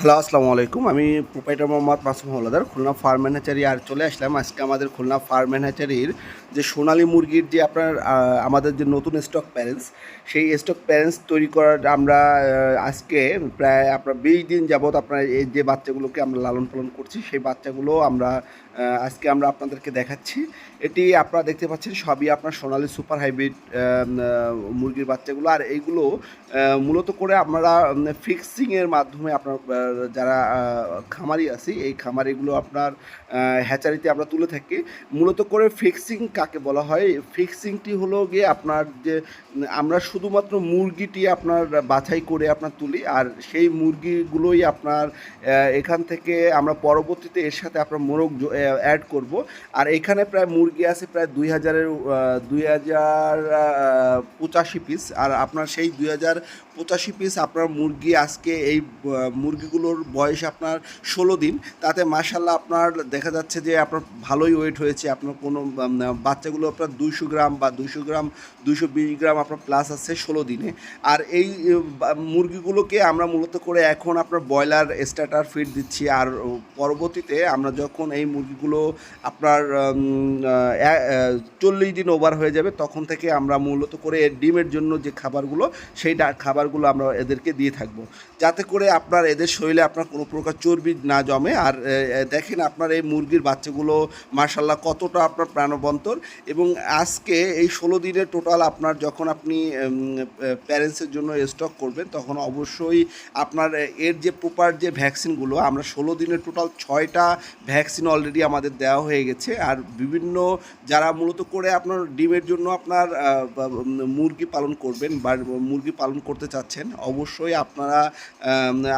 Hello, আসসালামু আলাইকুম। আমি proprietor Mohammad Masum Haldar Khulna farm and hatchery আর চলে আসলাম। আজকে আমাদের খুলনা ফার্ম অ্যান্ড হ্যাচারির যে সোনালী মুরগির যে আপনার আমাদের যে নতুন স্টক প্যারেন্টস সেই স্টক প্যারেন্টস তৈরি করার আমরা আজকে প্রায় আপনার বিশ দিন যাবৎ আপনার এই যে বাচ্চাগুলোকে আমরা লালন পালন করছি, সেই বাচ্চাগুলো আমরা আজকে আমরা আপনাদেরকে দেখাচ্ছি। এটি আপনারা দেখতে পাচ্ছেন, সবই আপনার সোনালী সুপার হাইব্রিড মুরগির বাচ্চাগুলো। আর এইগুলো মূলত করে আপনারা ফিক্সিংয়ের মাধ্যমে আপনার যারা খামারি আছি এই খামারিগুলো আপনার হ্যাচারিতে আমরা তুলে থাকি। মূলত করে ফিক্সিং কাকে বলা হয়? ফিক্সিংটি হলো গিয়ে আপনার যে আমরা শুধুমাত্র মুরগিটি আপনার বাছাই করে আপনার তুলি আর সেই মুরগিগুলোই আপনার এখান থেকে আমরা পরবর্তীতে এর সাথে আপনার মোরগ অ্যাড করব। আর এখানে প্রায় মুরগি আছে প্রায় দুই হাজারের দুই হাজার পঁচাশি পিস আর আপনার সেই দুই হাজার পঁচাশি পিস আপনার মুরগি আজকে এই আহ, মুরগিগুলোর বয়স আপনার ষোলো দিন। তাতে মাসাল্লাহ আপনার দেখা যাচ্ছে যে আপনার ভালোই ওয়েট হয়েছে। আপনার কোনো বাচ্চাগুলো আপনার দুইশো গ্রাম বা দুইশো গ্রাম, দুইশো বিশ গ্রাম আপনার প্লাস আছে ষোলো দিনে। আর এই মুরগিগুলোকে আমরা মূলত করে এখন আপনার ব্রয়লার স্টার্টার ফিড দিচ্ছি। আর পরবর্তীতে আমরা যখন এই মুরগিগুলো আপনার চল্লিশ দিন ওভার হয়ে যাবে, তখন থেকে আমরা মূলত করে ডিমের জন্য যে খাবারগুলো, সেই খাবারগুলো আমরা এদেরকে দিয়ে থাকব। যাতে করে আপনার এদের শরীরে আপনার কোনো প্রকার চর্বি না জমে। আর দেখেন আপনার এই মুরগির বাচ্চাগুলো মার্শাল্লাহ কতটা আপনার প্রাণবন্তর। এবং আজকে এই ষোলো দিনের টোটাল আপনার যখন আপনি প্যারেন্টসের জন্য স্টক করবেন, তখন অবশ্যই আপনার এর যে প্রপার যে ভ্যাকসিনগুলো, আমরা ষোলো দিনের টোটাল ছয়টা ভ্যাকসিন অলরেডি আমাদের দেওয়া হয়ে গেছে। আর বিভিন্ন যারা মূলত করে আপনার ডিমের জন্য আপনার মুরগি পালন করবেন বা, মুরগি পালন করতে চাচ্ছেন, অবশ্যই আপনারা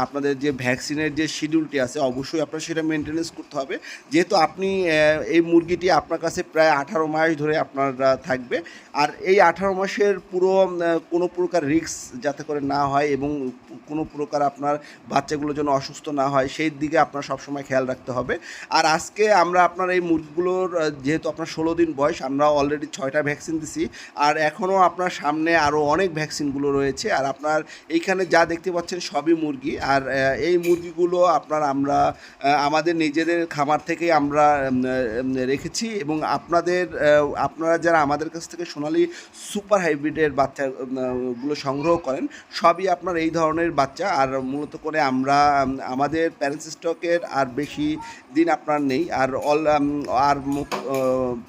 আপনাদের যে ভ্যাকসিনের যে শিডিউলটি আছে অবশ্যই আপনার সেটা মেনটেনেন্স করতে হবে। যেহেতু আপনি এই মুরগিটি আপনার কাছে প্রায় আঠারো মাস ধরে আপনার থাকবে। আর এই আঠারো মাসের পুরো কোনো প্রকার রিস্ক যাতে করে না হয় এবং কোনো প্রকার আপনার বাচ্চাগুলো যেন অসুস্থ না হয় সেই দিকে আপনার সবসময় খেয়াল রাখতে হবে। আর আজকে আমরা আপনার এই মুরগিগুলোর যেহেতু আপনার ষোলো দিন বয়স আমরা অলরেডি ছয়টা ভ্যাকসিন দিছি। আর এখনও আপনার সামনে আরও অনেক ভ্যাকসিনগুলো রয়েছে। আর আপনার এইখানে যা দেখতে পাচ্ছেন সবই মুরগি। আর আহ, এই মুরগিগুলো আপনার আমরা আমাদের নিজেদের খামার থেকেই আমরা রেখেছি এবং আপনাদের আপনারা যারা আমাদের কাছ থেকে সোনালি সুপার হাইব্রিডের বাচ্চা উম, গুলো সংগ্রহ করেন সবই আপনার এই ধরনের বাচ্চা। আর মূলত করে আমরা আমাদের প্যারেন্টস স্টকের আর বেশি দিন আপনার নেই। আর অল আর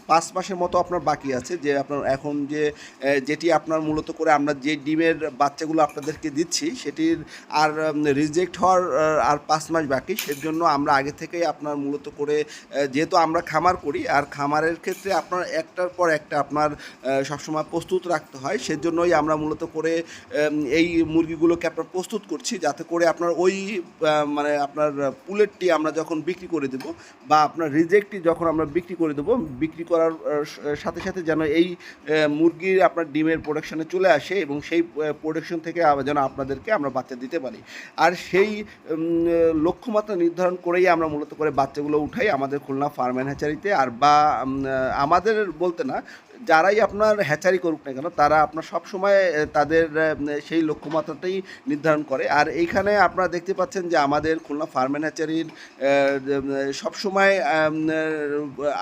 পাঁচ মাসের মতো আপনার বাকি আছে যে আপনার এখন যে যেটি আপনার মূলত করে আমরা যে ডিমের বাচ্চাগুলো আপনাদেরকে দিচ্ছি সেটির আর রিজেক্ট হওয়ার আর পাঁচ মাস বাকি। সেজন্য আমরা আগে থেকেই আপনার মূলত করে যেহেতু আমরা খামার করি, আর খামারের ক্ষেত্রে আপনার একটার পর একটা আপনার সবসময় প্রস্তুত রাখতে হয়। সেজন্যই আমরা মূলত করে এই মুরগিগুলোকে আপনার প্রস্তুত করছি, যাতে করে আপনার ওই মানে আপনার পুলেটটি আমরা যখন বিক্রি করে দেব, বা আপনার রিজেক্টটি যখন আমরা বিক্রি করে দেবো, বিক্রি করার সাথে সাথে যেন এই মুরগির আপনার ডিমের প্রোডাকশনে চলে আসে এবং সেই প্রোডাকশন থেকে যেন আপনাদেরকে আমরা বাচ্চা দিতে পারি। আর সেই লক্ষ্যমাত্রা নির্ধারণ করেই আমরা মূলত করে বাচ্চাগুলো উঠাই আমাদের খুলনা ফার্ম অ্যান্ড হ্যাচারিতে। আর বা আমাদের বলতে না, যারাই আপনার হ্যাচারি করুক না কেন, তারা আপনার সবসময় তাদের সেই লক্ষ্যমাত্রাটাই নির্ধারণ করে। আর এইখানে আপনারা দেখতে পাচ্ছেন যে আমাদের খুলনা ফার্ম অ্যান্ড হ্যাচারির সবসময়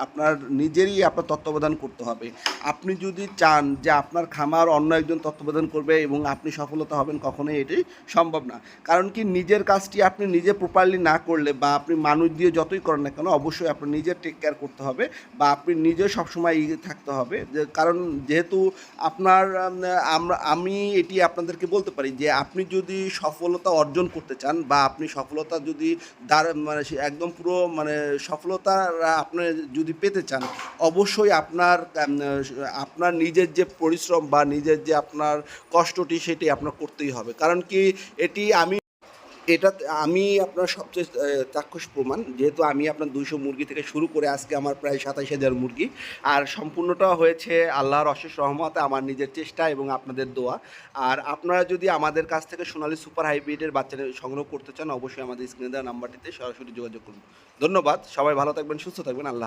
আপনার নিজেরই আপনার তত্ত্বাবধান করতে হবে। আপনি যদি চান যে আপনার খামার অন্য একজন তত্ত্বাবধান করবে এবং আপনি সফলতা হবেন, কখনোই এটি সম্ভব না। কারণ কি নিজের কাজটি আপনি নিজে প্রপারলি না করলে বা আপনি মানুষ দিয়ে যতই করেন না কেন, অবশ্যই আপনার নিজে টেক কেয়ার করতে হবে বা আপনি নিজে সবসময় এগিয়ে থাকতে হবে। যে, কারণ যেহেতু আপনার আমরা, আমি এটি আপনাদেরকে বলতে পারি যে, আপনি যদি সফলতা অর্জন করতে চান বা আপনি সফলতা যদি দার মানে একদম পুরো মানে সফলতা আপনি যদি পেতে চান, অবশ্যই আপনার আপনার নিজের যে পরিশ্রম বা নিজের যে আপনার কষ্টটি সেটি আপনার করতেই হবে। কারণ কি, এটি আমি এটা আমি আপনার সবচেয়ে চাক্ষুষ প্রমাণ। যেহেতু আমি আপনার দুইশো মুরগি থেকে শুরু করে আজকে আমার প্রায় সাতাশ হাজার মুরগি। আর সম্পূর্ণটা হয়েছে আল্লাহর অশেষ রহমতে আমার নিজের চেষ্টা এবং আপনাদের দোয়া। আর আপনারা যদি আমাদের কাছ থেকে সোনালি সুপার হাইব্রিডের বাচ্চা সংগ্রহ করতে চান, অবশ্যই আমাদের স্ক্রিনে দেওয়া নাম্বারটিতে সরাসরি যোগাযোগ করুন। ধন্যবাদ, সবাই ভালো থাকবেন, সুস্থ থাকবেন, আল্লাহ